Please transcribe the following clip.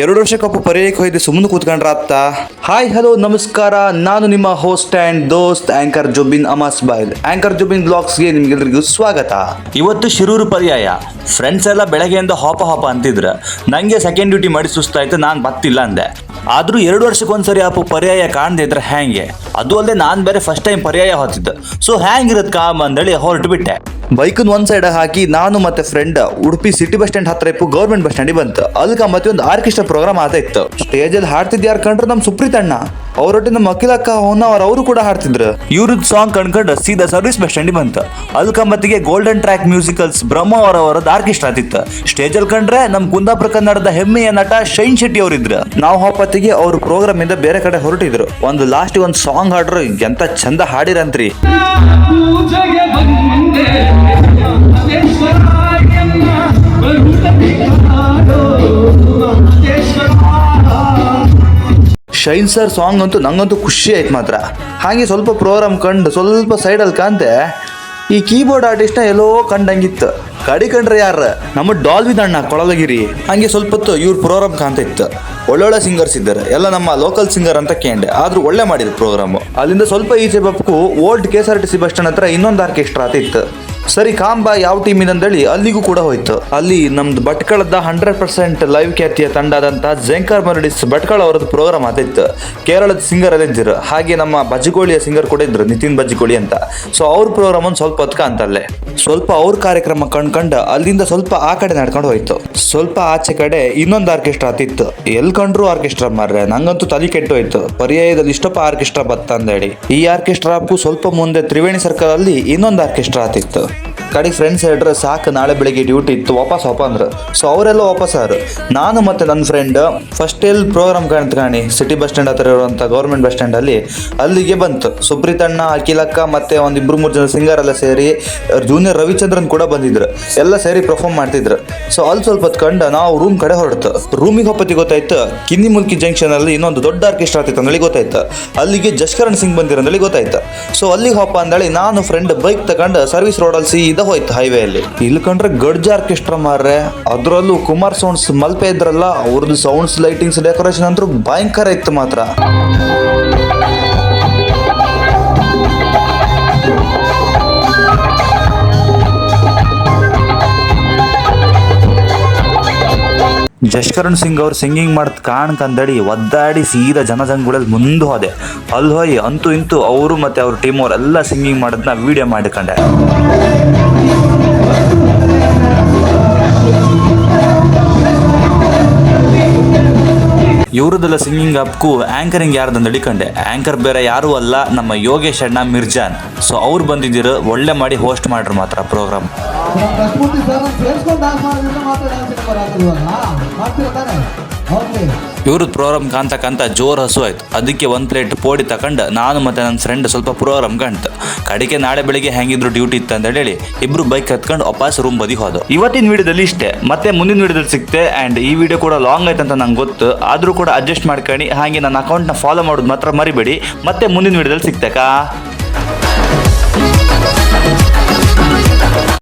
ಎರಡು ವರ್ಷಕ್ಕೊಬ್ಬ ಪರ್ಯಾಯಕ್ಕೆ ಹೋಯ್ದು ಸುಮ್ಮನೆ ಕೂತ್ಕೊಂಡ್ರ ಅತ್ತ? ಹಾಯ್ ಹಲೋ ನಮಸ್ಕಾರ. ನಾನು ನಿಮ್ಮ ಹೋಸ್ಟ್ ಅಂಡ್ ದೋಸ್ತ್ ಆಂಕರ್ ಜುಬಿನ್ ಅಮಾಸ್ ಬಾಯ್ ಆಂಕರ್ ಜುಬಿನ್ ಬ್ಲಾಗ್ಸ್ಗೆ ನಿಮ್ಗೆಲ್ರಿಗೂ ಸ್ವಾಗತ. ಇವತ್ತು ಶಿರೂರು ಪರ್ಯಾಯ. ಫ್ರೆಂಡ್ಸ್ ಎಲ್ಲ ಬೆಳಗ್ಗೆಯಿಂದ ಹಾಪ ಹಾಪ ಅಂತಿದ್ರು. ನಂಗೆ ಸೆಕೆಂಡ್ ಡ್ಯೂಟಿ ಮಾಡಿ ಸುಸ್ತಾಯ್ತು ನಾನು ಬತ್ತಿಲ್ಲ ಅಂದೆ. ಆದ್ರೂ ಎರಡು ವರ್ಷಕ್ಕೊಂದ್ಸರಿ ಆಪು ಪರ್ಯಾಯ ಕಾಣದೇ ಇದ್ರೆ ಹ್ಯಾಂಗೆ? ಅದು ಅಲ್ಲದೆ ನಾನು ಬೇರೆ ಫಸ್ಟ್ ಟೈಮ್ ಪರ್ಯಾಯ ಹೊತ್ತಿದ್ದೆ. ಸೊ ಹ್ಯಾಂಗಿರತ್ ಕಾಮ್ ಅಂದೇಳಿ ಹೊರಟು ಬಿಟ್ಟೆ ಬೈಕನ್ ಒಂದ್ ಸೈಡ್ ಹಾಕಿ ನಾನು ಮತ್ತೆ friend Udupi city bus stand ಹತ್ರ ಇಪ್ಪು ಗೌರ್ಮೆಂಟ್ ಬಸ್ ಸ್ಟ್ಯಾಂಡ್ ಬಂತು. ಅಲ್ಕ ಮತ್ತೆ ಒಂದು ಆರ್ಕೆಸ್ಟ್ರಾ ಪ್ರೋಗ್ರಾಮ್ ಆತ ಇತ್ತು. ಸ್ಟೇಜಲ್ಲಿ ಹಾಡ್ತಿದ್ ಯಾರು ಕಂಡ್ರೆ ನಮ್ಮ ಸುಪ್ರೀತ್ ಅಣ್ಣ. ಅವರೊಟ್ಟಿಗೆ ನಮ್ಮ ಹೋನ ಅವ್ರ ಅವರು ಕೂಡ ಹಾಡ್ತಿದ್ರು. ಇವ್ರದ್ದು ಸಾಂಗ್ ಕಂಡ್ಕೊಂಡು ಸೀದಾ ಸರ್ವಿಸ್ ಬಸ್ ಸ್ಟ್ಯಾಂಡಿಗೆ ಬಂತು. ಅಲ್ಕಂಬತ್ತಿಗೆ ಗೋಲ್ಡನ್ ಟ್ರ್ಯಾಕ್ ಮ್ಯೂಸಿಕಲ್ಸ್ ಬ್ರಹ್ಮ ಅವರವರದ್ದು ಆರ್ಕೆಸ್ಟ್ರಾ ಆತಿತ್ತು ಸ್ಟೇಜಲ್ಲಿ ಕಂಡ್ರೆ ನಮ್ಮ ಕುಂದಾಪುರ ಕನ್ನಡದ ಹೆಮ್ಮೆಯ ನಟ ಶೈನ್ ಶೆಟ್ಟಿ ಅವರಿದ್ರು. ನಾವು ಹೊಪ್ಪತ್ತಿಗೆ ಅವ್ರ ಪ್ರೋಗ್ರಾಮ್ ಇಂದ ಬೇರೆ ಕಡೆ ಹೊರಟಿದ್ರು. ಒಂದು ಲಾಸ್ಟ್ ಒಂದು ಸಾಂಗ್ ಹಾಡ್ರು ಎಂತ ಚಂದ ಹಾಡಿರಂತ್ರಿ. ಶೈನ್ ಸರ್ ಸಾಂಗ್ ಅಂತೂ ನಂಗಂತೂ ಖುಷಿ ಆಯ್ತು ಮಾತ್ರ. ಹಾಗೆ ಸ್ವಲ್ಪ ಪ್ರೋಗ್ರಾಮ್ ಕಂಡು ಸ್ವಲ್ಪ ಸೈಡಲ್ಲಿ ಕಾಂತೆ ಈ ಕೀಬೋರ್ಡ್ ಆರ್ಟಿಸ್ಟ್ನ ಎಲ್ಲೋ ಕಂಡಂಗಿತ್ತು. ಕಡಿ ಕಂಡ್ರೆ ಯಾರು? ನಮ್ಮ ಡಾಲ್ವಿದ್ ಅಣ್ಣ ಕೊಳಲಗಿರಿ. ಹಂಗೆ ಸ್ವಲ್ಪ ಹೊತ್ತು ಇವ್ರ ಪ್ರೋಗ್ರಾಮ್ ಕಾಣ್ತಾ ಇತ್ತು ಒಳ್ಳೊಳ್ಳೆ ಸಿಂಗರ್ಸ್ ಇದ್ದಾರೆ. ಎಲ್ಲ ನಮ್ಮ ಲೋಕಲ್ ಸಿಂಗರ್ ಅಂತ ಕೇಂಡೆ ಆದ್ರೂ ಒಳ್ಳೆ ಮಾಡಿದ್ರು ಪ್ರೋಗ್ರಾಮು ಅಲ್ಲಿಂದ ಸ್ವಲ್ಪ ಈಚೆ ಬಪ್ಪು old K S R T C bus stand ಹತ್ರ ಇನ್ನೊಂದು ಆರ್ಕೆಸ್ಟ್ರಾ ಆತಿತ್ತು. ಸರಿ, ಕಾಂಬ ಯಾವ ಟೀಮಿನ ಅಂತೇಳಿ ಅಲ್ಲಿಗೂ ಕೂಡ ಹೋಯ್ತು. ಅಲ್ಲಿ ನಮ್ದು ಭಟ್ಕಳದ ಹಂಡ್ರೆಡ್ ಪರ್ಸೆಂಟ್ ಲೈವ್ ಖ್ಯಾತಿಯ ತಂಡ ಆದಂತಹ ಜೆಂಕರ್ ಮರಡಿಸ್ ಭಟ್ಕಳ ಅವರದ್ದು ಪ್ರೋಗ್ರಾಮ್ ಆತಿತ್ತು ಕೇರಳದ ಸಿಂಗರ್ ಇದ್ದರು. ಹಾಗೆ ನಮ್ಮ ಬಜ್ಜಿಗೋಳಿಯ ಸಿಂಗರ್ ಕೂಡ ಇದ್ರು ನಿತಿನ್ ಬಜ್ಜಿಗೋಳಿ ಅಂತ. ಸೊ ಅವ್ರ ಪ್ರೋಗ್ರಾಮ್ ಒಂದು ಸ್ವಲ್ಪ ಹೊತ್ಕ ಅಂತಲ್ಲೇ. ಸ್ವಲ್ಪ ಅವ್ರ ಕಾರ್ಯಕ್ರಮ ಕಂಡ್ಕಂಡು ಅಲ್ಲಿಂದ ಸ್ವಲ್ಪ ಆ ಕಡೆ ನಡ್ಕೊಂಡು ಹೋಯ್ತು. ಸ್ವಲ್ಪ ಆಚೆ ಕಡೆ ಇನ್ನೊಂದು ಆರ್ಕೆಸ್ಟ್ರಾ ಆತಿತ್ತು ಎಲ್ ಕಂಡ್ರು ಆರ್ಕೆಸ್ಟ್ರಾ ಮಾರ್ರೆ? ನಂಗಂತೂ ತಲೆ ಕೆಟ್ಟು ಹೋಯ್ತು. ಪರ್ಯಾಯದಲ್ಲಿ ಇಷ್ಟಪ್ಪ ಆರ್ಕೆಸ್ಟ್ರಾ ಬತ್ತ ಅಂದೇಳಿ ಈ ಆರ್ಕೆಸ್ಟ್ರಾಕ್ಕೂ ಸ್ವಲ್ಪ ಮುಂದೆ ತ್ರಿವೇಣಿ ಸರ್ಕಲ್ ಅಲ್ಲಿ ಇನ್ನೊಂದು ಆರ್ಕೆಸ್ಟ್ರಾ ಆತಿತ್ತು ಕಡೆ ಫ್ರೆಂಡ್ಸ್ ಹೇಳ್ರೆ ಸಾಕು, ನಾಳೆ ಬೆಳಿಗ್ಗೆ ಡ್ಯೂಟಿ ಇತ್ತು, ವಾಪಸ್ ವಾಪ ಅಂದ್ರು. ಸೊ ಅವರೆಲ್ಲ ವಾಪಸ್ ಆರು ನಾನು ಮತ್ತೆ ನನ್ನ ಫ್ರೆಂಡ್ ಫಸ್ಟ್ ಎಲ್ಲಿ ಪ್ರೋಗ್ರಾಮ್ ಕಾಣಿ ಸಿಟಿ ಬಸ್ ಸ್ಟ್ಯಾಂಡ್ ಹತ್ರ ಇರುವಂಥ ಗೌರ್ಮೆಂಟ್ ಬಸ್ ಸ್ಟ್ಯಾಂಡ್ ಅಲ್ಲಿ. ಅಲ್ಲಿಗೆ ಬಂತು. ಸುಪ್ರೀತಣ್ಣ, ಅಖಿಲಕ್ಕ ಮತ್ತೆ ಒಂದ್ ಇಬ್ರು ಮೂರು ಜನ ಸಿಂಗರ್ ಎಲ್ಲ ಸೇರಿ ಜೂನಿಯರ್ ರವಿಚಂದ್ರನ್ ಕೂಡ ಬಂದಿದ್ರು. ಎಲ್ಲ ಸೇರಿ ಪರ್ಫಾರ್ಮ್ ಮಾಡ್ತಿದ್ರು. ಸೊ ಅಲ್ಲಿ ಸ್ವಲ್ಪ ಕಂಡ ನಾವು ರೂಮ್ ಕಡೆ ಹೊರಡ್ತು ರೂಮಿಗೆ ಹೊಪ್ಪತ್ತಿ ಗೊತ್ತಾಯ್ತು. ಕಿನ್ನಿ ಮುಲ್ಕಿ ಜಂಕ್ಷನ್ ಅಲ್ಲಿ ಇನ್ನೊಂದು ದೊಡ್ಡ ಆರ್ಕೆಸ್ಟ್ರಾ ಆಗ್ತಿತ್ತು ಅಂದೇಳಿ ಗೊತ್ತಾಯ್ತು. ಅಲ್ಲಿಗೆ ಜಶ್ಕರಣ್ ಸಿಂಗ್ ಬಂದಿರಂದೇಳಿ ಗೊತ್ತಾಯ್ತು. ಸೊ ಅಲ್ಲಿಗೆ ಹೋಪ ಅಂದೇಳಿ ನಾನು ಫ್ರೆಂಡ್ ಬೈಕ್ ತಗೊಂಡು ಸರ್ವಿಸ್ ರೋಡಲ್ಲಿ ಸೀದಾ ಹೋಯ್ತು ಹೈವೇ ಅಲ್ಲಿ ಇಲ್ಲಿ ಕಂಡ್ರೆ ಗಡ್ಜ್ ಆರ್ಕೆಸ್ಟ್ರಾ ಮಾರ್ರೆ, ಅದರಲ್ಲೂ ಕುಮಾರ್ ಸೌಂಡ್ಸ್ ಮಲ್ಪೆ ಇದ್ರಲ್ಲ, ಅವ್ರದ್ದು ಸೌಂಡ್ಸ್ ಲೈಟಿಂಗ್ಸ್ ಡೆಕೋರೇಷನ್ ಅಂತೂ ಭಯಂಕರ ಇತ್ತು ಮಾತ್ರ. ಜಶ್ಕರಣ್ ಸಿಂಗ್ ಅವ್ರು ಸಿಂಗಿಂಗ್ ಮಾಡ್ತ ಕಾಣ್ಕಂದಡಿ ಒದ್ದಾಡಿ ಸೀದಾ ಜನಜಂಗುಳಲ್ಲಿ ಮುಂದೆ ಹೋದೆ. ಅಲ್ಲಿ ಹೋಗಿ ಅಂತೂ ಇಂತೂ ಅವರು ಮತ್ತೆ ಅವ್ರ ಟೀಮ್ ಅವರೆಲ್ಲ ಸಿಂಗಿಂಗ್ ಮಾಡೋದನ್ನ ವಿಡಿಯೋ ಮಾಡಿಕೊಂಡೆ. ಇವ್ರದ್ದೆಲ್ಲ ಸಿಂಗಿಂಗ್ ಅಪ್ಕು ಆಂಕರಿಂಗ್ ಯಾರ್ದಂದು ಹಿಡಿಕೊಂಡೆ ಆಂಕರ್ ಬೇರೆ ಯಾರೂ ಅಲ್ಲ, ನಮ್ಮ ಯೋಗೇಶ್ ಅಣ್ಣ ಮಿರ್ಜಾನ್. ಸೊ ಅವ್ರು ಬಂದಿದ್ದೀರು ಒಳ್ಳೆ ಮಾಡಿ ಹೋಸ್ಟ್ ಮಾಡ್ರು ಮಾತ್ರ ಪ್ರೋಗ್ರಾಮ್ ಕಸ್ಮೂರ್ತಿ ಸರ್, ಸೇರಿಸ್ಕೊಂಡು ಡ್ಯಾನ್ಸ್ ಮಾತ್ರ ಡ್ಯಾನ್ಸ್ ಮಾಡ್ತೀರಾ ತಾನೆ? ಓಕೆ ಇವ್ರದ್ದು ಪ್ರೋಗ್ರಾಮ್ ಕಾಂತ ಜೋರ್ ಹಸು ಆಯ್ತು. ಅದಕ್ಕೆ ಒಂದು ಪ್ಲೇಟ್ ಪೋಡಿ ತಕೊಂಡು ನಾನು ಮತ್ತೆ ನನ್ನ ಫ್ರೆಂಡ್ ಸ್ವಲ್ಪ ಪ್ರೋಗ್ರಾಮ್ ಕಾಣ್ತು. ಕಡೆಗೆ ನಾಳೆ ಬೆಳಿಗ್ಗೆ ಹೆಂಗಿದ್ರು ಡ್ಯೂಟಿ ಇತ್ತು ಅಂತ ಹೇಳಿ, ಇಬ್ರು ಬೈಕ್ ಹತ್ಕೊಂಡು ವಾಪಸ್ ರೂಮ್ ಬದಿ ಹೋದ. ಇವತ್ತಿನ ವಿಡಿಯೋದಲ್ಲಿ ಇಷ್ಟೇ. ಮತ್ತೆ ಮುಂದಿನ ವಿಡಿಯೋದಲ್ಲಿ ಸಿಕ್ತೆ ಆ್ಯಂಡ್ ಈ ವಿಡಿಯೋ ಕೂಡ ಲಾಂಗ್ ಆಯ್ತು ಅಂತ ನಂಗೆ ಗೊತ್ತು. ಆದರೂ ಕೂಡ ಅಡ್ಜಸ್ಟ್ ಮಾಡ್ಕೊಂಡು ಹಾಗೆ ನನ್ನ ಅಕೌಂಟ್ನ ಫಾಲೋ ಮಾಡೋದು ಮಾತ್ರ ಮರಿಬೇಡಿ. ಮತ್ತೆ ಮುಂದಿನ ವಿಡಿಯೋದಲ್ಲಿ ಸಿಗ್ತೇಕಾ?